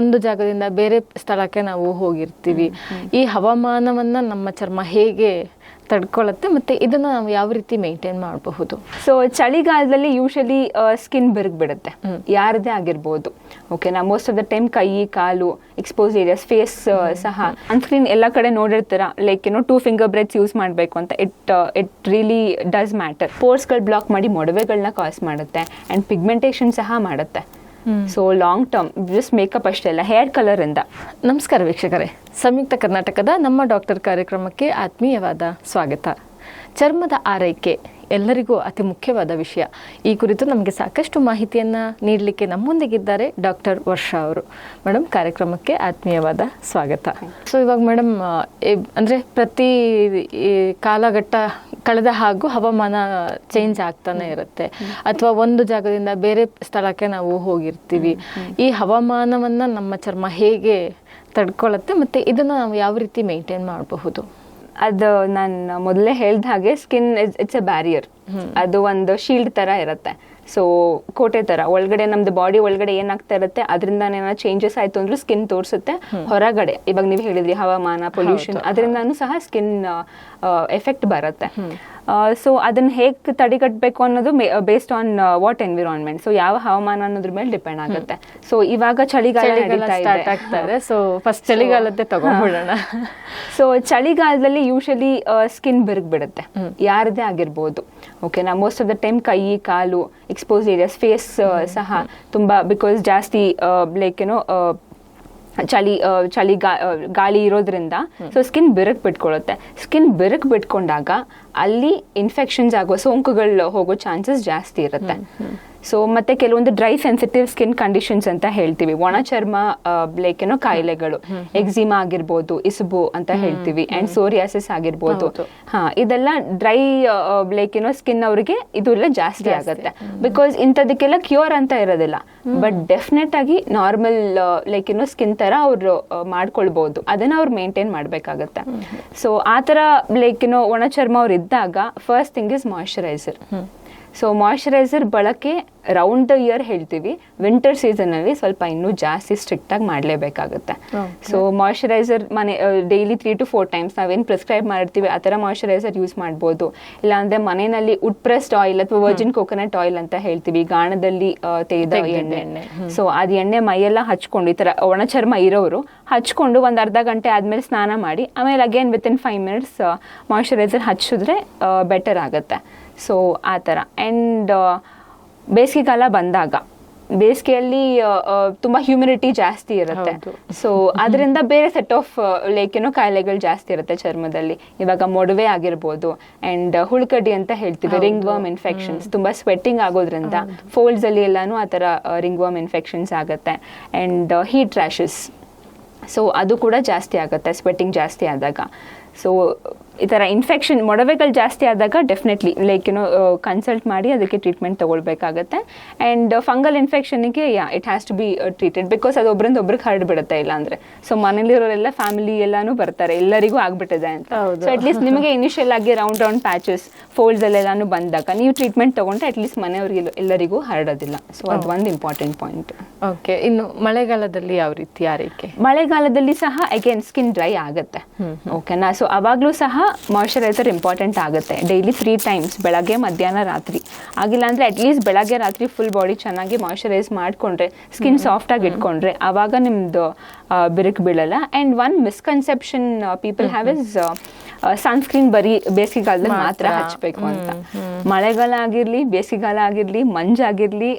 ಒಂದು ಜಾಗದಿಂದ ಬೇರೆ ಸ್ಥಳಕ್ಕೆ ನಾವು ಹೋಗಿರ್ತೀವಿ. ಈ ಹವಾಮಾನವನ್ನ ನಮ್ಮ ಚರ್ಮ ಹೇಗೆ ತಡ್ಕೊಳ್ಳುತ್ತೆ ಮತ್ತೆ ಇದನ್ನ ನಾವು ಯಾವ ರೀತಿ ಮೇಂಟೈನ್ ಮಾಡಬಹುದು? ಸೊ ಚಳಿಗಾಲದಲ್ಲಿ ಯೂಶಲಿ ಸ್ಕಿನ್ ಬಿರುಗ್ಬಿಡುತ್ತೆ. ಯಾರದೇ ಆಗಿರ್ಬೋದು. ಓಕೆನಾ ಮೋಸ್ಟ್ ಆಫ್ ದ ಟೈಮ್ ಕೈ ಕಾಲು ಎಕ್ಸ್ಪೋಸ್ ಏರಿಯಾಸ್ ಫೇಸ್ ಸಹ. ಅನ್ಸ್ಕ್ರೀನ್ ಎಲ್ಲ ಕಡೆ ನೋಡಿರ್ತೀರ. ಲೈಕ್ ಏನೋ ಟೂ ಫಿಂಗರ್ ಬ್ರೆಡ್ಸ್ ಯೂಸ್ ಮಾಡಬೇಕು ಅಂತ. It it really does matter ಪೋರ್ಸ್ಗಳು block ಮಾಡಿ ಮೊಡವೆಗಳನ್ನ ಕಾಸ್ ಮಾಡುತ್ತೆ. ಆ್ಯಂಡ್ ಪಿಗ್ಮೆಂಟೇಷನ್ ಸಹ ಮಾಡುತ್ತೆ. So long term just makeup ಅಷ್ಟೇ ಅಲ್ಲ ಹೇರ್ ಕಲರಿಂದ. ನಮಸ್ಕಾರ ವೀಕ್ಷಕರೇ. ಸಂಯುಕ್ತ ಕರ್ನಾಟಕದ ನಮ್ಮ ಡಾಕ್ಟರ್ ಕಾರ್ಯಕ್ರಮಕ್ಕೆ ಆತ್ಮೀಯವಾದ ಸ್ವಾಗತ. ಚರ್ಮದ ಆರೈಕೆ ಎಲ್ಲರಿಗೂ ಅತಿ ಮುಖ್ಯವಾದ ವಿಷಯ. ಈ ಕುರಿತು ನಮಗೆ ಸಾಕಷ್ಟು ಮಾಹಿತಿಯನ್ನು ನೀಡಲಿಕ್ಕೆ ನಮ್ಮೊಂದಿಗಿದ್ದಾರೆ ಡಾಕ್ಟರ್ ವರ್ಷಾ ಅವರು. ಮೇಡಮ್ ಕಾರ್ಯಕ್ರಮಕ್ಕೆ ಆತ್ಮೀಯವಾದ ಸ್ವಾಗತ. ಸೊ ಇವಾಗ ಮೇಡಮ್ ಅಂದರೆ ಪ್ರತಿ ಕಾಲಘಟ್ಟ ಕಳೆದ ಹಾಗೂ ಹವಾಮಾನ ಚೇಂಜ್ ಆಗ್ತಾನೆ ಇರುತ್ತೆ. ಅಥವಾ ಒಂದು ಜಾಗದಿಂದ ಬೇರೆ ಸ್ಥಳಕ್ಕೆ ನಾವು ಹೋಗಿರ್ತೀವಿ. ಈ ಹವಾಮಾನವನ್ನ ನಮ್ಮ ಚರ್ಮ ಹೇಗೆ ತಡ್ಕೊಳ್ಳುತ್ತೆ ಮತ್ತೆ ಇದನ್ನ ನಾವು ಯಾವ ರೀತಿ ಮೇಂಟೈನ್ ಮಾಡಬಹುದು? ಅದು ನಾನು ಮೊದಲೇ ಹೇಳ್ದ ಹಾಗೆ ಸ್ಕಿನ್ ಇಟ್ಸ್ ಎ ಬ್ಯಾರಿಯರ್ ಅದು ಒಂದು ಶೀಲ್ಡ್ ತರ ಇರುತ್ತೆ. ಸೊ ಕೋಟೆ ತರ. ಒಳಗಡೆ ನಮ್ದು ಬಾಡಿ ಒಳಗಡೆ ಏನಾಗ್ತಾ ಇರುತ್ತೆ ಅದರಿಂದ ಏನಾದ್ರು ಚೇಂಜಸ್ ಆಯ್ತು ಅಂದ್ರೆ ಸ್ಕಿನ್ ತೋರಿಸುತ್ತೆ. ಹೊರಗಡೆ. ಇವಾಗ ನೀವು ಹೇಳಿದ್ರಿ ಹವಾಮಾನ ಪೊಲ್ಯೂಷನ್ ಅದರಿಂದನೂ ಸಹ ಸ್ಕಿನ್ ಎಫೆಕ್ಟ್ ಬರುತ್ತೆ. ಸೊ ಅದನ್ನ ಹೇಗೆ ತಡೆಗಟ್ಟಬೇಕು ಅನ್ನೋದು based on what environment so ಯಾವ ಹವಾಮಾನ ಅನ್ನೋದ್ರ ಮೇಲೆ ಡಿಪೆಂಡ್ ಆಗುತ್ತೆ. ಸೊ ಇವಾಗ ಚಳಿಗಾಲ ಸೊ ಫಸ್ಟ್ ಚಳಿಗಾಲದ್ದೇ ತಗೊಂಡ್ಬಿಡೋಣ. ಸೊ ಚಳಿಗಾಲದಲ್ಲಿ ಯೂಶಲಿ ಸ್ಕಿನ್ ಬಿರುಗ್ ಬಿಡುತ್ತೆ ಯಾರದೇ ಆಗಿರ್ಬೋದು. ಓಕೆನಾ ಮೋಸ್ಟ್ ಆಫ್ ದ ಟೈಮ್ ಕೈ ಕಾಲು ಎಕ್ಸ್ಪೋಸ್ ಏರಿಯಾಸ್ ಫೇಸ್ ಸಹ ತುಂಬಾ ಬಿಕಾಸ್ ಜಾಸ್ತಿ ಲೈಕ್ ಏನೋ ಚಳಿ ಚಳಿ ಗಾಳಿ ಇರೋದ್ರಿಂದ ಸೊ ಸ್ಕಿನ್ ಬಿರುಕು ಬಿಟ್ಕೊಳ್ಳುತ್ತೆ ಸ್ಕಿನ್ ಬಿರುಕು ಬಿಟ್ಕೊಂಡಾಗ ಅಲ್ಲಿ ಇನ್ಫೆಕ್ಷನ್ಸ್ ಆಗೋ ಸೋಂಕುಗಳು ಹೋಗೋ ಚಾನ್ಸಸ್ ಜಾಸ್ತಿ ಇರುತ್ತೆ. ಸೊ ಮತ್ತೆ ಕೆಲವೊಂದು ಡ್ರೈ ಸೆನ್ಸಿಟಿವ್ ಸ್ಕಿನ್ ಕಂಡೀಷನ್ಸ್ ಅಂತ ಹೇಳ್ತೀವಿ. ಒಣ ಚರ್ಮ ಲೈಕ್ ಏನೋ ಕಾಯಿಲೆಗಳು ಎಕ್ಸಿಮಾ ಆಗಿರ್ಬೋದು ಇಸುಬು ಅಂತ ಹೇಳ್ತೀವಿ. ಅಂಡ್ ಸೋರಿಯಾಸಿಸ್ ಆಗಿರ್ಬೋದು. ಹಾ ಇದೆಲ್ಲ ಡ್ರೈ ಲೈಕ್ ಏನೋ ಸ್ಕಿನ್ ಅವರಿಗೆ ಇದು ಎಲ್ಲ ಜಾಸ್ತಿ ಆಗುತ್ತೆ. ಬಿಕಾಸ್ ಇಂಥದಕ್ಕೆಲ್ಲ ಕ್ಯೂರ್ ಅಂತ ಇರೋದಿಲ್ಲ. ಬಟ್ ಡೆಫಿನೆಟ್ ಆಗಿ ನಾರ್ಮಲ್ ಲೈಕ್ ಏನೋ ಸ್ಕಿನ್ ತರ ಅವರು ಮಾಡ್ಕೊಳ್ಬಹುದು ಅದನ್ನ ಅವ್ರು ಮೇಂಟೈನ್ ಮಾಡ್ಬೇಕಾಗತ್ತೆ. ಸೊ ಆ ತರ ಲೈಕ್ ಏನೋ ಒಣ ಚರ್ಮ ಅವ್ರು ಇದ್ದಾಗ first thing is moisturiser so moisturiser ಬಳಕೆ ರೌಂಡ್ ದ ಇಯರ್ ಹೇಳ್ತೀವಿ. ವಿಂಟರ್ ಸೀಸನ್ ಅಲ್ಲಿ ಸ್ವಲ್ಪ ಇನ್ನೂ ಜಾಸ್ತಿ ಸ್ಟ್ರಿಕ್ಟ್ ಆಗಿ ಮಾಡಲೇಬೇಕಾಗುತ್ತೆ. ಸೊ ಮಾಯಶ್ಚರೈಸರ್ ಮನೆ daily three to four times ನಾವೇನು ಪ್ರಿಸ್ಕ್ರೈಬ್ ಮಾಡಿರ್ತೀವಿ ಆ ಥರ ಮಾಯಶ್ಚರೈಸರ್ ಯೂಸ್ ಮಾಡ್ಬೋದು. ಇಲ್ಲಾಂದ್ರೆ ಮನೆಯಲ್ಲಿ ಉಡ್ ಪ್ರೆಸ್ಡ್ ಆಯಿಲ್ ಅಥವಾ ವರ್ಜಿನ್ ಕೋಕೋನಟ್ ಆಯಿಲ್ ಅಂತ ಹೇಳ್ತೀವಿ. ಗಾಣದಲ್ಲಿ ತೆಗೆದ ಎಣ್ಣೆ. ಎಣ್ಣೆ. ಸೊ ಅದು ಎಣ್ಣೆ ಮೈಯೆಲ್ಲ ಹಚ್ಕೊಂಡು ಈ ತರ ಒಣ ಚರ್ಮ ಇರೋರು ಹಚ್ಕೊಂಡು ಒಂದು ಅರ್ಧ ಗಂಟೆ ಆದ್ಮೇಲೆ ಸ್ನಾನ ಮಾಡಿ ಆಮೇಲೆ again with in five minutes moisturiser ಹಚ್ಚಿದ್ರೆ ಬೆಟರ್ ಆಗುತ್ತೆ. ಸೊ ಆ ಥರ. ಆ್ಯಂಡ್ ಬೇಸಿಗೆಗಾಲ ಬಂದಾಗ ಬೇಸಿಗೆಯಲ್ಲಿ ಆ, ಆ, ತುಂಬಾ ಹ್ಯೂಮಿಡಿಟಿ ಜಾಸ್ತಿ ಇರುತ್ತೆ. ಸೊ ಅದರಿಂದ ಬೇರೆ ಸೆಟ್ ಆಫ್ ಲೈಕ್ ಏನೋ ಕಾಯಿಲೆಗಳು ಜಾಸ್ತಿ ಇರುತ್ತೆ ಚರ್ಮದಲ್ಲಿ. ಇವಾಗ ಮೊಡವೆ ಆಗಿರ್ಬೋದು ಅಂಡ್ ಹುಳ್ಕಡ್ಡಿ ಅಂತ ಹೇಳ್ತೀವಿ ರಿಂಗ್ ವರ್ಮ್ ಇನ್ಫೆಕ್ಷನ್ಸ್ ತುಂಬಾ ಸ್ವೆಟ್ಟಿಂಗ್ ಆಗೋದ್ರಿಂದ ಫೋಲ್ಡ್ಸ್ ಅಲ್ಲಿ ಎಲ್ಲಾನು ಆ ಥರ ರಿಂಗ್ ವರ್ಮ್ ಇನ್ಫೆಕ್ಷನ್ಸ್ ಆಗುತ್ತೆ. ಅಂಡ್ ಹೀಟ್ ರ್ಯಾಶಸ್ ಸೊ ಅದು ಕೂಡ ಜಾಸ್ತಿ ಆಗುತ್ತೆ ಸ್ವೆಟ್ಟಿಂಗ್ ಜಾಸ್ತಿ ಆದಾಗ. ಸೊ ಈ ಥರ ಇನ್ಫೆಕ್ಷನ್ ಮೊಡವೆಗಳು ಜಾಸ್ತಿ ಆದಾಗ ಡೆಫಿನೆಟ್ಲಿ ಲೈಕ್ ಏನೋ ಕನ್ಸಲ್ಟ್ ಮಾಡಿ ಅದಕ್ಕೆ ಟ್ರೀಟ್ಮೆಂಟ್ ತೊಗೊಳ್ಬೇಕಾಗತ್ತೆ. And fungal ಇನ್ಫೆಕ್ಷನ್ಗೆ yeah it has to be treated because ಅದು ಒಬ್ಬರಿಂದ ಒಬ್ರಿಗೆ ಹರಡ್ಬಿಡುತ್ತೆ ಇಲ್ಲ ಅಂದರೆ. ಸೊ ಮನೇಲಿರೋರೆಲ್ಲ ಫ್ಯಾಮಿಲಿ ಎಲ್ಲಾನು ಬರ್ತಾರೆ. ಎಲ್ಲರಿಗೂ ಆಗ್ಬಿಟ್ಟಿದೆ ಅಂತ. ಸೊ ಅಟ್ಲೀಸ್ಟ್ ನಿಮಗೆ ಇನಿಷಿಯಲ್ ಆಗಿ ರೌಂಡ್ ರೌಂಡ್ ಪ್ಯಾಚಸ್ ಫೋಲ್ಡ್ಸ್ ಅಲ್ಲೆಲ್ಲಾನು ಬಂದಾಗ ನೀವು ಟ್ರೀಟ್ಮೆಂಟ್ ತಗೊಂಡ್ರೆ ಅಟ್ಲೀಸ್ಟ್ ಮನೆಯವ್ರಿಗೆ ಎಲ್ಲರಿಗೂ ಹರಡೋದಿಲ್ಲ. ಸೊ ಅದು ಒಂದು ಇಂಪಾರ್ಟೆಂಟ್ ಪಾಯಿಂಟ್ ಓಕೆ ಇನ್ನು ಮಳೆಗಾಲದಲ್ಲಿ ಯಾವ ರೀತಿ ಆರೈಕೆ ಮಳೆಗಾಲದಲ್ಲಿ ಸಹ ಅಗೇನ್ ಸ್ಕಿನ್ ಡ್ರೈ ಆಗುತ್ತೆ. ಓಕೆನಾ ಸೊ ಅವಾಗಲೂ ಸಹ ಮಾಯಶ್ಚರೈಸರ್ ಇಂಪಾರ್ಟೆಂಟ್ ಆಗುತ್ತೆ. ಡೈಲಿ ತ್ರೀ ಟೈಮ್ಸ್ ಬೆಳಗ್ಗೆ ಮಧ್ಯಾಹ್ನ ರಾತ್ರಿ. ಆಗಿಲ್ಲ ಅಂದರೆ ಅಟ್ಲೀಸ್ಟ್ ಬೆಳಗ್ಗೆ ರಾತ್ರಿ ಫುಲ್ ಬಾಡಿ ಚೆನ್ನಾಗಿ ಮಾಯಶ್ಚರೈಸ್ ಮಾಡ್ಕೊಂಡ್ರೆ ಸ್ಕಿನ್ ಸಾಫ್ಟ್ ಆಗಿ ಇಟ್ಕೊಂಡ್ರೆ ಆವಾಗ ನಿಮ್ಮದು ಬಿರುಕು ಬೀಳಲ್ಲ. And one misconception people have is sunscreen ಬರೀ ಬೇಸಿಗೆಗಾಲದಲ್ಲಿ ಮಾತ್ರ. ಹಚ್ಚಬೇಕು ಅಂತ. ಮಳೆಗಾಲ ಆಗಿರಲಿ ಬೇಸಿಗೆಗಾಲ ಆಗಿರಲಿ ಮಂಜಾಗಿರಲಿ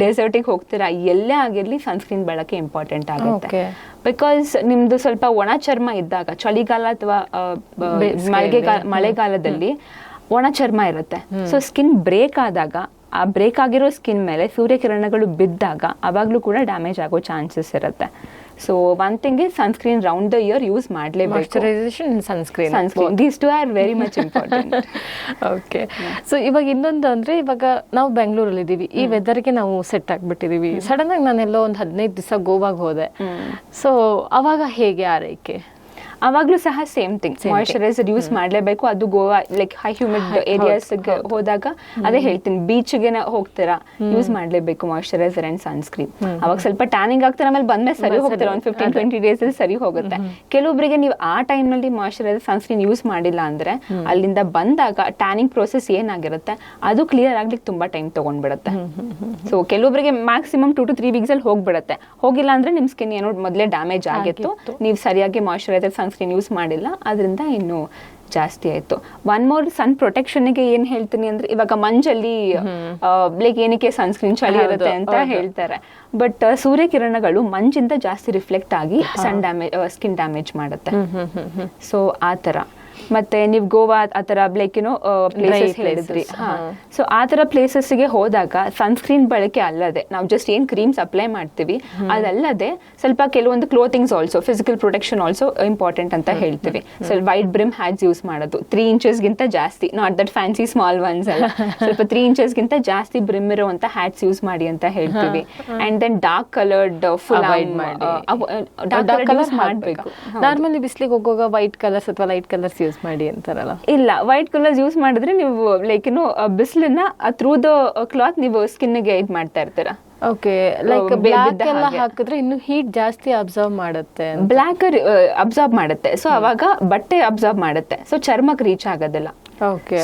ಡೆಸರ್ಟಿಗೆ ಹೋಗ್ತೀರಾ ಎಲ್ಲೇ ಆಗಿರಲಿ ಸನ್ಸ್ಕ್ರೀನ್ ಬಳಕೆ ಇಂಪಾರ್ಟೆಂಟ್ ಆಗುತ್ತೆ. ಬಿಕಾಸ್ ನಿಮ್ದು ಸ್ವಲ್ಪ ಒಣ ಚರ್ಮ ಇದ್ದಾಗ ಚಳಿಗಾಲ ಅಥವಾ. ಮಳೆಗಾಲ ಮಳೆಗಾಲದಲ್ಲಿ ಒಣ ಚರ್ಮ ಇರುತ್ತೆ. ಸೊ ಸ್ಕಿನ್ ಬ್ರೇಕ್ ಆದಾಗ ಆ ಬ್ರೇಕ್ ಆಗಿರೋ ಸ್ಕಿನ್ ಮೇಲೆ ಸೂರ್ಯಕಿರಣಗಳು ಬಿದ್ದಾಗ ಅವಾಗ್ಲೂ ಕೂಡ ಡ್ಯಾಮೇಜ್ ಆಗೋ ಚಾನ್ಸಸ್ ಇರುತ್ತೆ. So one thing is sunscreen round the year use ಮಾಡಲೇಬೇಕು moisturisation sunscreen sunscreen these two are very much important okay so ಇವಾಗ ಇನ್ನೊಂದು ಅಂದರೆ ಇವಾಗ ನಾವು ಬೆಂಗಳೂರಲ್ಲಿ ಇದ್ದೀವಿ ಈ ವೆದರ್ಗೆ ನಾವು ಸೆಟ್ ಆಗಿಬಿಟ್ಟಿದ್ದೀವಿ ಸಡನ್ ಆಗಿ ನಾನೆಲ್ಲೋ ಒಂದು ಹದಿನೈದು ದಿವಸ ಗೋವಾಗೆ ಹೋದೆ. ಸೊ ಅವಾಗ ಹೇಗೆ ಆರೈಕೆ ಅವಾಗ್ಲೂ ಸಹ ಸೇಮ್ ಥಿಂಗ್ ಮಾಯಿಶ್ಚರೈಸರ್ ಯೂಸ್ ಮಾಡಲೇಬೇಕು. ಅದು Goa like high humid areas ಹೋದಾಗ ಅದೇ ಹೇಳ್ತೀನಿ. ಬೀಚ್ಗೆ ಹೋಗ್ತೀರಾ? ಯೂಸ್ ಮಾಡಲೇಬೇಕು ಮಾಯಿಶ್ಚರೈಸರ್ ಅಂಡ್ ಸನ್ಸ್ಕ್ರೀನ್ ಅವಾಗ ಸ್ವಲ್ಪ ಟ್ಯಾನಿಂಗ್ ಆಗ್ತಾರೆ. ಆಮೇಲೆ ಬಂದ್ಮೇಲೆ ಸರಿ ಹೋಗ್ತಾರೆ. ಒಂದು ಫಿಫ್ಟೀನ್ ಟ್ವೆಂಟಿ ಡೇಸ್ ಅಲ್ಲಿ ಸರಿ ಹೋಗುತ್ತೆ. ಕೆಲವೊಬ್ಬರಿಗೆ ನೀವು ಆ ಟೈಮ್ನಲ್ಲಿ ಮಾಯಿಶ್ಚರೈಸರ್ ಸನ್ಸ್ಕ್ರೀನ್ ಯೂಸ್ ಮಾಡಿಲ್ಲ ಅಂದ್ರೆ ಅಲ್ಲಿಂದ ಬಂದಾಗ ಟ್ಯಾನಿಂಗ್ ಪ್ರೋಸೆಸ್ ಏನಾಗಿರುತ್ತೆ? ಅದು ಕ್ಲಿಯರ್ ಆಗ್ಲಿಕ್ಕೆ ತುಂಬಾ ಟೈಮ್ ತಗೊಂಡ್ಬಿಡುತ್ತೆ. ಸೊ ಕೆಲವೊಬ್ಬರಿಗೆ maximum two two three weeks ಅಲ್ಲಿ ಹೋಗ್ಬಿಡುತ್ತೆ. ಹೋಗಿಲ್ಲ ಅಂದ್ರೆ ನಿಮ್ ಸ್ಕಿನ್ ಏನೋ ಮೊದಲೇ ಡ್ಯಾಮೇಜ್ ಆಗಿತ್ತು. ನೀವು ಸರಿಯಾಗಿ ಮಾಯಿಶ್ಚರೈಸರ್ ಸನ್ಸ್ಕ್ರೀನ್ ಯೂಸ್ ಮಾಡಿಲ್ಲ. ಅದರಿಂದ ಇನ್ನು ಜಾಸ್ತಿ ಆಯ್ತು. ಒನ್ ಮೋರ್ ಸನ್ ಪ್ರೊಟೆಕ್ಷನ್ಗೆ ಏನ್ ಹೇಳ್ತೀನಿ ಅಂದ್ರೆ ಇವಾಗ ಮಂಜಲ್ಲಿ ಲೈಕ್ ಏನಕ್ಕೆ ಸನ್ಸ್ಕ್ರೀನ್ ಚಳಿ ಇರುತ್ತೆ ಅಂತ ಹೇಳ್ತಾರೆ. ಬಟ್ ಸೂರ್ಯಕಿರಣಗಳು ಮಂಜಿಂದ ಜಾಸ್ತಿ ರಿಫ್ಲೆಕ್ಟ್ ಆಗಿ ಸನ್ ಡ್ಯಾಮೇಜ್ ಸ್ಕಿನ್ ಡ್ಯಾಮೇಜ್ ಮಾಡುತ್ತೆ. ಸೊ ಆ ತರ ಮತ್ತೆ ನೀವು ಗೋವಾ ಆ ತರ ಲೈಕ್ ಏನೋ ಪ್ಲೇಸಸ್ ಹೇಳಿದ್ರಿ. ಸೊ ಆ ತರ ಪ್ಲೇಸಸ್ಗೆ ಹೋದಾಗ ಸನ್ಸ್ಕ್ರೀನ್ ಬಳಕೆ ಅಲ್ಲದೆ ನಾವು ಜಸ್ಟ್ ಏನ್ ಕ್ರೀಮ್ಸ್ ಅಪ್ಲೈ ಮಾಡ್ತೀವಿ ಅದಲ್ಲದೆ ಸ್ವಲ್ಪ ಕೆಲವೊಂದು clothings also physical protection also important ಅಂತ ಹೇಳ್ತೀವಿ. ಸ್ವಲ್ಪ ವೈಟ್ ಬ್ರಿಮ್ ಹ್ಯಾಟ್ಸ್ ಯೂಸ್ ಮಾಡೋದು. ತ್ರೀ ಇಂಚಸ್ಗಿಂತ ಜಾಸ್ತಿ not that fancy small ones ಅಲ್ಲ. ಸ್ವಲ್ಪ ತ್ರೀ ಇಂಚಸ್ಗಿಂತ ಜಾಸ್ತಿ ಬ್ರಿಮ್ ಇರುವಂತ ಹ್ಯಾಟ್ಸ್ ಯೂಸ್ ಮಾಡಿ ಅಂತ ಹೇಳ್ತೀವಿ. And then dark coloured full avoid ಮಾಡಿ. ಡಾರ್ಕ್ ಕಲರ್ ಮಾಡಬೇಕು. ನಾರ್ಮಲಿ ಬಿಸಿಲಿಗೆ ಹೋಗುವಾಗ ವೈಟ್ ಕಲರ್ಸ್ ಅಥವಾ ಲೈಟ್ ಕಲರ್ಸ್ ಯೂಸ್ ಮಾಡಿ ಅಂತಾರಲ್ಲ? ಇಲ್ಲ ವೈಟ್ ಕಲರ್ಸ್ ಯೂಸ್ ಮಾಡಿದ್ರೆ ನೀವು ಲೈಕ್ ಏನು ಬಿಸಿಲನ್ನ ಥ್ರೂ ದ ಕ್ಲಾತ್ ನೀವು ಸ್ಕಿನ್ಗೆ ಇದು ಮಾಡ್ತಾ ಇರ್ತೀರಾ. ಓಕೆ ಲೈಕ್ ಬ್ಲಾಕ್ ಎಲ್ಲ ಹಾಕಿದ್ರೆ ಇನ್ನು ಹೀಟ್ ಜಾಸ್ತಿ ಅಬ್ಸರ್ವ್ ಮಾಡುತ್ತೆ ಅಂತ. ಬ್ಲ್ಯಾಕ್ ಅಬ್ಸರ್ವ್ ಮಾಡುತ್ತೆ. ಸೊ ಅವಾಗ ಬಟ್ಟೆ ಅಬ್ಸರ್ವ್ ಮಾಡುತ್ತೆ. ಸೊ ಚರ್ಮಕ್ಕೆ ರೀಚ್ ಆಗೋದಿಲ್ಲ.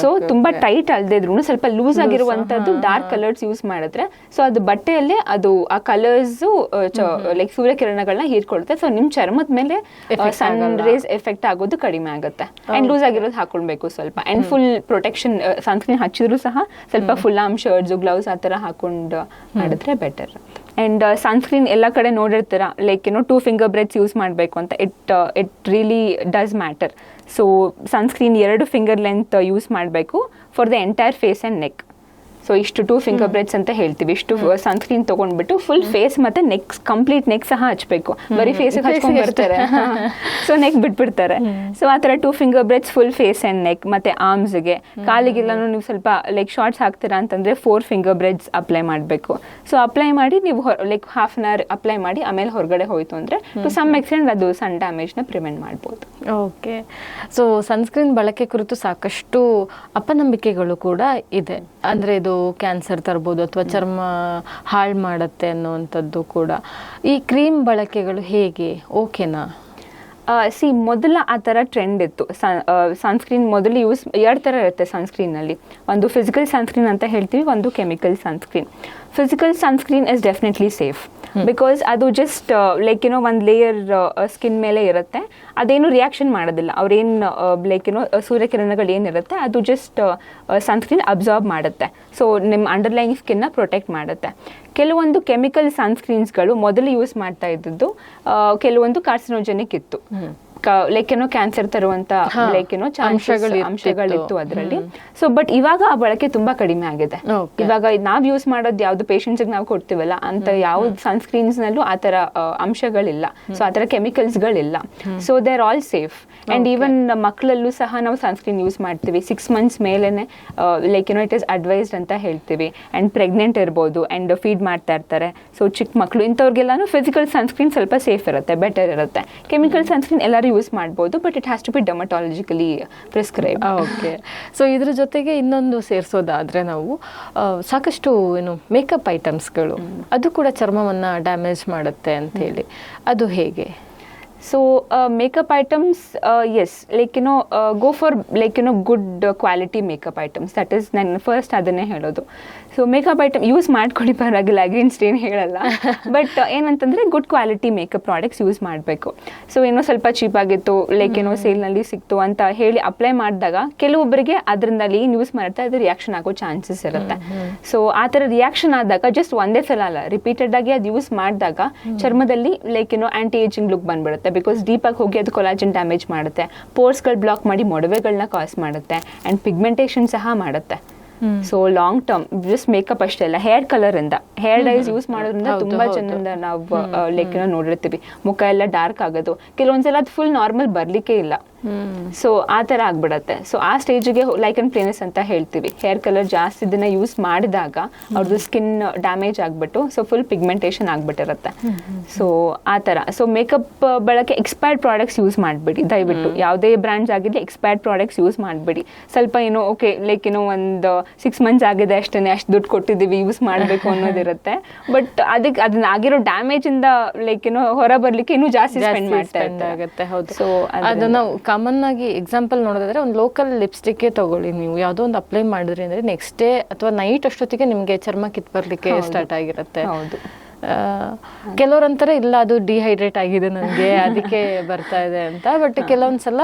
ಸೊ ತುಂಬಾ. ಟೈಟ್ ಅಲ್ದಿದ್ರು ಸ್ವಲ್ಪ ಲೂಸ್ ಆಗಿರುವಂತದ್ದು ಡಾರ್ಕ್ ಕಲರ್ಸ್ ಯೂಸ್ ಮಾಡಿದ್ರೆ. ಸೊ ಅದು ಬಟ್ಟೆಯಲ್ಲೇ ಅದು ಆ ಕಲರ್ಸ್ ಲೈಕ್ ಸೂರ್ಯಕಿರಣಗಳನ್ನ ಹೀರ್ಕೊಳುತ್ತೆ ಸೊ ನಿಮ್ ಚರ್ಮದ ಮೇಲೆ ಸನ್. ರೇಸ್ ಎಫೆಕ್ಟ್ ಆಗೋದು ಕಡಿಮೆ ಆಗುತ್ತೆ. ಅಂಡ್ ಲೂಸ್ ಆಗಿರೋದು ಹಾಕೊಳ್ಬೇಕು ಸ್ವಲ್ಪ. ಅಂಡ್ ಫುಲ್ ಪ್ರೊಟೆಕ್ಷನ್ ಸನ್ಸ್ಕ್ರೀನ್ ಹಚ್ಚಿದ್ರು ಸಹ ಸ್ವಲ್ಪ ಫುಲ್ ಆಮ್ ಶರ್ಟ್ಸ್ ಗ್ಲೌಸ್ ಆ ತರ ಹಾಕೊಂಡು ಮಾಡಿದ್ರೆ ಬೆಟರ್ ಅಂಡ್ ಸನ್ಸ್ಕ್ರೀನ್ ಎಲ್ಲ ಕಡೆ ನೋಡಿರ್ತೀರ? ಲೈಕ್ ಏನೋ ಟೂ ಫಿಂಗರ್ ಬ್ರೆಡ್ಸ್ ಯೂಸ್ ಮಾಡಬೇಕು ಅಂತ. It it really does matter so sunscreen ಎರಡು ಫಿಂಗರ್ ಲೆಂತ್ ಯೂಸ್ ಮಾಡಬೇಕು for the entire face and neck so ಇಷ್ಟು ಟೂ ಫಿಂಗರ್ ಬ್ರೆಡ್ಸ್ ಅಂತ ಹೇಳ್ತೀವಿ. ಇಷ್ಟು ಸನ್ಸ್ಕ್ರೀನ್ ತಗೊಂಡ್ಬಿಟ್ಟು ಫುಲ್ ಫೇಸ್ ಮತ್ತೆ ನೆಕ್ ಕಂಪ್ಲೀಟ್ ನೆಕ್ ಸಹ ಹಚ್ಬೇಕು. ಬರೀ ಫೇಸ್ ಹಚ್ಕೊಂಡ್ ಬರ್ತಾರೆ. ಸೊ ನೆಕ್ ಬಿಟ್ಬಿಡ್ತಾರೆ. ಸೊ ಆ ಥರ two finger breadths full face and neck ಮತ್ತೆ ಆರ್ಮ್ಸ್ಗೆ ಕಾಲಿಗೆಲ್ಲನೂ ನೀವು ಸ್ವಲ್ಪ ಲೈಕ್ ಶಾರ್ಟ್ಸ್ ಹಾಕ್ತೀರಾ ಅಂತಂದ್ರೆ ಫೋರ್ ಫಿಂಗರ್ ಬ್ರೆಡ್ಸ್ ಅಪ್ಲೈ ಮಾಡಬೇಕು. ಸೊ ಅಪ್ಲೈ ಮಾಡಿ ನೀವು like half an hour apply ಮಾಡಿ ಆಮೇಲೆ ಹೊರಗಡೆ ಹೋಯ್ತು ಅಂದ್ರೆ ಟು ಸಮ್ ಎಕ್ಸ್ಟೆಂಟ್ ಅದು ಸನ್ನ ಪ್ರಿವೆಂಟ್ ಮಾಡಬಹುದು ಓಕೆ ಸೊ ಸನ್ಸ್ಕ್ರೀನ್ ಬಳಕೆ ಕುರಿತು ಸಾಕಷ್ಟು ಅಪನಂಬಿಕೆಗಳು ಕೂಡ ಇದೆ. ಅಂದ್ರೆ ಇದು ಕ್ಯಾನ್ಸರ್ ತರ್ಬೋದು ಅಥವಾ ಚರ್ಮ ಹಾಳು ಮಾಡುತ್ತೆ ಅನ್ನುವಂಥದ್ದು ಕೂಡ. ಈ ಕ್ರೀಮ್ ಬಳಕೆಗಳು ಹೇಗೆ? ಓಕೆನಾ ಸಿ ಮೊದಲ ಆ ಥರ ಟ್ರೆಂಡ್ ಇತ್ತು. ಸನ್ಸ್ಕ್ರೀನ್ ಮೊದಲು ಯೂಸ್ ಎರಡು ಥರ ಇರುತ್ತೆ ಸನ್ಸ್ಕ್ರೀನಲ್ಲಿ ಒಂದು ಫಿಸಿಕಲ್ ಸನ್ಸ್ಕ್ರೀನ್ ಅಂತ ಹೇಳ್ತೀವಿ ಒಂದು chemical sunscreen physical sunscreen is definitely safe because ಅದು ಜಸ್ಟ್ ಲೈಕ್ ಏನೋ ಒಂದು ಲೇಯರ್ ಸ್ಕಿನ್ ಮೇಲೆ ಇರುತ್ತೆ. ಅದೇನು ರಿಯಾಕ್ಷನ್ ಮಾಡೋದಿಲ್ಲ. ಅವ್ರೇನು ಲೈಕ್ ಏನೋ ಸೂರ್ಯಕಿರಣಗಳು ಏನಿರುತ್ತೆ ಅದು ಜಸ್ಟ್ ಸನ್ಸ್ಕ್ರೀನ್ ಅಬ್ಸಾರ್ಬ್ ಮಾಡುತ್ತೆ. ಸೊ ನಿಮ್ಮ ಅಂಡರ್ಲೈನ್ ಸ್ಕಿನ್ನ ಪ್ರೊಟೆಕ್ಟ್ ಮಾಡುತ್ತೆ. ಕೆಲವೊಂದು ಕೆಮಿಕಲ್ ಸನ್ಸ್ಕ್ರೀನ್ಸ್ಗಳು ಮೊದಲು ಯೂಸ್ ಮಾಡ್ತಾ ಇದ್ದದ್ದು ಕೆಲವೊಂದು ಕಾರ್ಸಿನೋಜೆನಿಕ್ ಇತ್ತು. ಲೈಕ್ ಏನೋ ಕ್ಯಾನ್ಸರ್ ತರುವಂತ ಲೈಕ್ ಏನೋ. ಅಂಶಗಳಿತ್ತು ಅದರಲ್ಲಿ. ಸೊ ಬಟ್ ಇವಾಗ ಆ ಬಳಕೆ ತುಂಬಾ ಕಡಿಮೆ ಆಗಿದೆ. ಇವಾಗ ನಾವ್ ಯೂಸ್ ಮಾಡೋದು ಯಾವ್ದು ಪೇಷಂಟ್ಸ್ ನಾವು ಕೊಡ್ತೀವಲ್ಲ ಅಂತ ಯಾವ ಸನ್ಸ್ಕ್ರೀನ್ಸ್ ನಲ್ಲೂ ಆ ತರ ಆ, ಅಂಶಗಳಿಲ್ಲ. ಸೊ ಆ ತರ chemicals ಗಳಿಲ್ಲ so they are all safe and. Even ಮಕ್ಕಳಲ್ಲೂ ಸಹ ನಾವು ಸನ್ಸ್ಕ್ರೀನ್ ಯೂಸ್ ಮಾಡ್ತೀವಿ. ಸಿಕ್ಸ್ ಮಂತ್ಸ್ ಮೇಲೆನೆ ಲೈಕ್ ಏನೋ ಇಟ್ ಇಸ್ ಅಡ್ವೈಸ್ಡ್ ಅಂತ ಹೇಳ್ತೀವಿ. ಅಂಡ್ ಪ್ರೆಗ್ನೆಂಟ್ ಇರ್ಬೋದು ಅಂಡ್ ಫೀಡ್ ಮಾಡ್ತಾ ಇರ್ತಾರೆ. ಸೊ ಚಿಕ್ಕ ಮಕ್ಕಳು ಇಂಥವ್ರಿಗೆಲ್ಲಾನು ಫಿಸಿಕಲ್ ಸನ್ಸ್ಕ್ರೀನ್ ಸ್ವಲ್ಪ ಸೇಫ್ ಇರುತ್ತೆ ಬೆಟರ್ ಇರುತ್ತೆ. ಕೆಮಿಕಲ್ ಸನ್ಸ್ಕ್ರೀನ್ ಎಲ್ಲರೂ ಯೂಸ್ ಮಾಡ್ಬೋದು but it has to be dermatologically prescribe okay so ಇದ್ರ ಜೊತೆಗೆ ಇನ್ನೊಂದು ಸೇರಿಸೋದಾದ್ರೆ ನಾವು ಸಾಕಷ್ಟು ಏನು ಮೇಕಪ್ ಐಟಮ್ಸ್ಗಳು ಅದು ಕೂಡ ಚರ್ಮವನ್ನ ಡ್ಯಾಮೇಜ್ ಮಾಡುತ್ತೆ ಅಂತ ಹೇಳಿ. ಅದು ಹೇಗೆ? So makeup items as like ಏನೋ ಗೋ ಫಾರ್ ಲೈಕ್ ಏನೋ good quality makeup items that is ನನ್ನ ಫಸ್ಟ್ ಅದನ್ನೇ ಹೇಳೋದು. ಸೊ ಮೇಕಪ್ ಐಟಮ್ ಯೂಸ್ ಮಾಡ್ಕೊಳ್ಳಿ ಪರವಾಗಿಲ್ಲ ಅಗೇನ್ಸ್ಟ್ ಏನು ಹೇಳಲ್ಲ. ಬಟ್ ಏನಂತಂದರೆ good quality makeup products use ಮಾಡಬೇಕು. ಸೊ ಏನೋ ಸ್ವಲ್ಪ ಚೀಪ್ ಆಗಿತ್ತು ಲೈಕ್ ಏನೋ ಸೇಲ್ನಲ್ಲಿ ಸಿಕ್ತು ಅಂತ ಹೇಳಿ ಅಪ್ಲೈ ಮಾಡಿದಾಗ ಕೆಲವೊಬ್ಬರಿಗೆ ಅದರಿಂದಲ್ಲಿ ಏನು ಯೂಸ್ ಮಾಡುತ್ತೆ ಅದು ರಿಯಾಕ್ಷನ್ ಆಗೋ ಚಾನ್ಸಸ್ ಇರುತ್ತೆ. ಸೊ ಆ ಥರ ರಿಯಾಕ್ಷನ್ ಆದಾಗ ಜಸ್ಟ್ ಒಂದೇ ಸಲ ಅಲ್ಲ ರಿಪೀಟೆಡ್ ಆಗಿ ಅದು ಯೂಸ್ ಮಾಡಿದಾಗ ಚರ್ಮದಲ್ಲಿ ಲೈಕ್ ಏನೋ ಆಂಟಿ ಏಜಿಂಗ್ ಲುಕ್ ಬಂದ್ಬಿಡುತ್ತೆ. ಬಿಕಾಸ್ ಡೀಪಾಗಿ ಹೋಗಿ ಅದು ಕೊಲಾಜನ್ ಡ್ಯಾಮೇಜ್ ಮಾಡುತ್ತೆ. ಪೋರ್ಸ್ಗಳು ಬ್ಲಾಕ್ ಮಾಡಿ ಮೊಡವೆಗಳನ್ನ ಕಾಸ್ ಮಾಡುತ್ತೆ. ಆ್ಯಂಡ್ ಪಿಗ್ಮೆಂಟೇಷನ್ ಸಹ ಮಾಡುತ್ತೆ. So long term just makeup ಅಷ್ಟೇ ಅಲ್ಲ ಹೇರ್ ಕಲರಿಂದ. ಹೇರ್ ಡೈಸ್ ಯೂಸ್ ಮಾಡೋದ್ರಿಂದ ತುಂಬಾ. ಜನರಿಂದ ನಾವು ಲೈಕ್ ನೋಡಿರ್ತೀವಿ. ಮುಖ ಎಲ್ಲ ಡಾರ್ಕ್ ಆಗೋದು. ಕೆಲವೊಂದ್ಸಲ ಅದು ಫುಲ್ ನಾರ್ಮಲ್ ಬರ್ಲಿಕ್ಕೆ ಇಲ್ಲ. ಸೊ ಆ ಥರ ಆಗ್ಬಿಡತ್ತೆ. ಸೊ ಆ ಸ್ಟೇಜಿಗೆ ಲೈಕ್ ಅಂಡ್ ಪ್ಲೇನೆಸ್ ಅಂತ ಹೇಳ್ತೀವಿ. ಹೇರ್ ಕಲರ್ ಜಾಸ್ತಿ ದಿನ ಯೂಸ್ ಮಾಡಿದಾಗ ಅವ್ರದ್ದು ಸ್ಕಿನ್ ಡ್ಯಾಮೇಜ್ ಆಗಿಬಿಟ್ಟು ಸೊ ಫುಲ್ ಪಿಗ್ಮೆಂಟೇಷನ್ ಆಗ್ಬಿಟ್ಟಿರುತ್ತೆ. ಸೊ ಆ ಥರ. ಸೊ ಮೇಕಪ್ ಬಳಕೆ ಎಕ್ಸ್ಪೈರ್ಡ್ ಪ್ರಾಡಕ್ಟ್ಸ್ ಯೂಸ್ ಮಾಡಬೇಡಿ. ದಯವಿಟ್ಟು. ಯಾವುದೇ ಬ್ರ್ಯಾಂಡ್ಸ್ ಆಗಿರಲಿ ಎಕ್ಸ್ಪೈರ್ಡ್ ಪ್ರಾಡಕ್ಟ್ಸ್ ಯೂಸ್ ಮಾಡಬೇಡಿ. ಸ್ವಲ್ಪ ಏನೋ ಓಕೆ ಲೈಕ್ ಏನೋ ಒಂದು ಸಿಕ್ಸ್ ಮಂತ್ಸ್ ಆಗಿದೆ ಅಷ್ಟೇ ಅಷ್ಟು ದುಡ್ಡು ಕೊಟ್ಟಿದ್ದೀವಿ ಯೂಸ್ ಮಾಡಬೇಕು ಅನ್ನೋದಿರುತ್ತೆ. ಬಟ್ ಅದಕ್ಕೆ ಅದನ್ನ ಆಗಿರೋ ಡ್ಯಾಮೇಜ್ ಇಂದ ಲೈಕ್ ಏನೋ ಹೊರ ಬರಲಿಕ್ಕೆ ಇನ್ನೂ ಜಾಸ್ತಿ ಸ್ಪೆಂಡ್ ಮಾಡ್ತಾ ಇರ್ತಾರೆ. ಆಗುತ್ತೆ ಹೌದು. ಸೊ ಅದು ನಾವು ಕಾಮನ್ ಆಗಿ ಎಕ್ಸಾಂಪಲ್ ನೋಡೋದಾದ್ರೆ ಒಂದು ಲೋಕಲ್ ಲಿಪ್ಸ್ಟಿಕ್ ತಗೊಳ್ಳಿ ನೀವು. ಯಾವುದೋ ಒಂದು ಅಪ್ಲೈ ಮಾಡಿದ್ರಿ ಅಂದ್ರೆ ನೆಕ್ಸ್ಟ್ ಡೇ ಅಥವಾ ನೈಟ್ ಅಷ್ಟೊತ್ತಿಗೆ ನಿಮಗೆ ಚರ್ಮ ಕಿತ್ ಬರ್ಲಿಕ್ಕೆ ಸ್ಟಾರ್ಟ್ ಆಗಿರುತ್ತೆ. ಹೌದು. ಕೆಲವ್ರಂತಾರೆ ಇಲ್ಲ ಅದು ಡಿಹೈಡ್ರೇಟ್ ಆಗಿದೆ ನನಗೆ ಅದಕ್ಕೆ ಬರ್ತಾ ಇದೆ ಅಂತ. ಬಟ್ ಕೆಲವೊಂದ್ಸಲ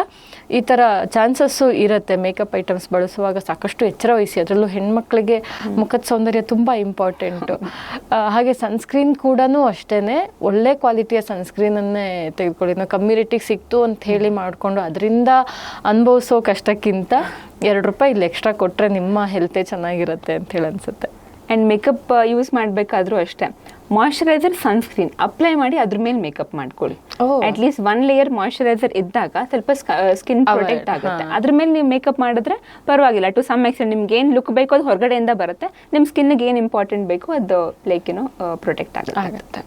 ಈ ಥರ ಚಾನ್ಸಸ್ಸು ಇರುತ್ತೆ. ಮೇಕಪ್ ಐಟಮ್ಸ್ ಬಳಸುವಾಗ ಸಾಕಷ್ಟು ಎಚ್ಚರ ವಹಿಸಿ. ಅದರಲ್ಲೂ ಹೆಣ್ಮಕ್ಳಿಗೆ ಮುಖದ ಸೌಂದರ್ಯ ತುಂಬ ಇಂಪಾರ್ಟೆಂಟು ಹಾಗೆ ಸನ್ಸ್ಕ್ರೀನ್ ಕೂಡ ಅಷ್ಟೇ ಒಳ್ಳೆ ಕ್ವಾಲಿಟಿಯ ಸನ್ಸ್ಕ್ರೀನನ್ನೇ ತೆಗೆದುಕೊಳ್ಳಿ. ನಾವು ಕಮ್ಮಿ ರೇಟಿಗೆ ಸಿಕ್ತು ಅಂತ ಹೇಳಿ ಮಾಡಿಕೊಂಡು ಅದರಿಂದ ಅನುಭವಿಸೋ ಕಷ್ಟಕ್ಕಿಂತ ಎರಡು ರೂಪಾಯಿ ಇಲ್ಲಿ ಎಕ್ಸ್ಟ್ರಾ ಕೊಟ್ಟರೆ ನಿಮ್ಮ ಹೆಲ್ತೇ ಚೆನ್ನಾಗಿರುತ್ತೆ ಅಂತ ಹೇಳಿ ಅನ್ಸುತ್ತೆ. ಆ್ಯಂಡ್ ಮೇಕಪ್ ಯೂಸ್ ಮಾಡಬೇಕಾದ್ರೂ ಅಷ್ಟೇ. ಮಾಯಶ್ಚರೈಸರ್ ಸನ್ಸ್ಕ್ರೀನ್ ಅಪ್ಲೈ ಮಾಡಿ ಅದ್ರ ಮೇಲೆ ಮೇಕಪ್ ಮಾಡ್ಕೊಳ್ಳಿ. At least one layer moisturiser ಇದ್ದಾಗ ಸ್ವಲ್ಪ ಸ್ಕಿನ್ ಪ್ರೊಟೆಕ್ಟ್ ಆಗುತ್ತೆ. ಅದ್ರ ಮೇಲೆ ನೀವು ಮೇಕಪ್ ಮಾಡಿದ್ರೆ ಪರವಾಗಿಲ್ಲ. ಟು ಸಮ್ ಎಕ್ಸ್ಟೆಂಟ್ ನಿಮ್ಗೆ ಏನು ಲುಕ್ ಬೇಕು ಅದು ಹೊರಗಡೆಯಿಂದ ಬರುತ್ತೆ. ನಿಮ್ಮ ಸ್ಕಿನ್ಗೆ ಏನು ಇಂಪಾರ್ಟೆಂಟ್ ಬೇಕೋ ಅದು ಲೈಕ್ ಏನೋ ಪ್ರೊಟೆಕ್ಟ್ ಆಗುತ್ತೆ.